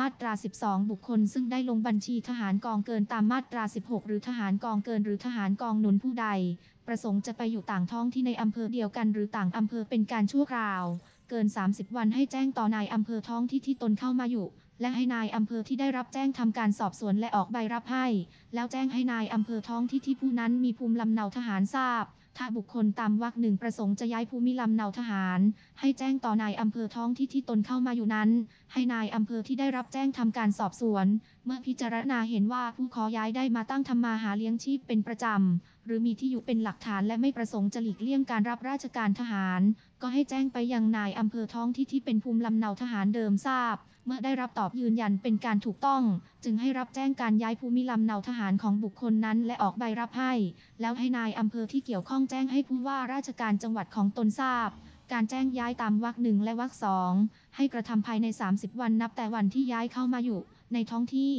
มาตรา 12 บุคคลซึ่งได้ลงบัญชีทหารกองเกินตามมาตรา 16 หรือทหารกองเกินหรือทหารกองหนุนผู้ใด ประสงค์จะไปอยู่ต่างท้องที่ในอำเภอเดียวกันหรือต่างอำเภอเป็นการชั่วคราว เกิน 30 วันให้แจ้งต่อนายอำเภอท้องที่ที่ตนเข้ามาอยู่ และให้นายอำเภอที่ได้รับแจ้งทำการสอบสวนและออกใบรับให้ แล้วแจ้งให้นายอำเภอท้องที่ที่ผู้นั้นมีภูมิลำเนาทหารทราบ ถ้าบุคคลตามวรรคหนึ่งประสงค์จะย้ายภูมิลำเนาทหาร ให้แจ้งต่อนายอำเภอท้องที่ที่ตนเข้ามาอยู่นั้น ให้นายอำเภอที่ได้รับแจ้งทำการสอบสวน เมื่อพิจารณาเห็นว่าผู้ขอย้ายได้มาตั้งทำมาหาเลี้ยงชีพเป็นประจำ หรือมีที่อยู่เป็นหลักฐานและไม่ประสงค์จะหลีกเลี่ยงการรับราชการทหาร ก็ให้แจ้งไปยังนายอำเภอท้องที่ที่เป็นภูมิลำเนาทหารเดิมทราบ เมื่อได้รับตอบยืนยันเป็นการถูกต้อง จึงให้รับแจ้งการย้ายภูมิลำเนาทหารของบุคคลนั้น และออกใบรับให้ แล้วให้นายอำเภอที่เกี่ยวข้องแจ้งให้ผู้ว่าราชการจังหวัดของตนทราบ การแจ้งย้ายตามวรรคหนึ่งและวรรคสองให้กระทำภายใน 30 วันนับแต่วันที่ย้ายเข้ามาอยู่ในท้องที่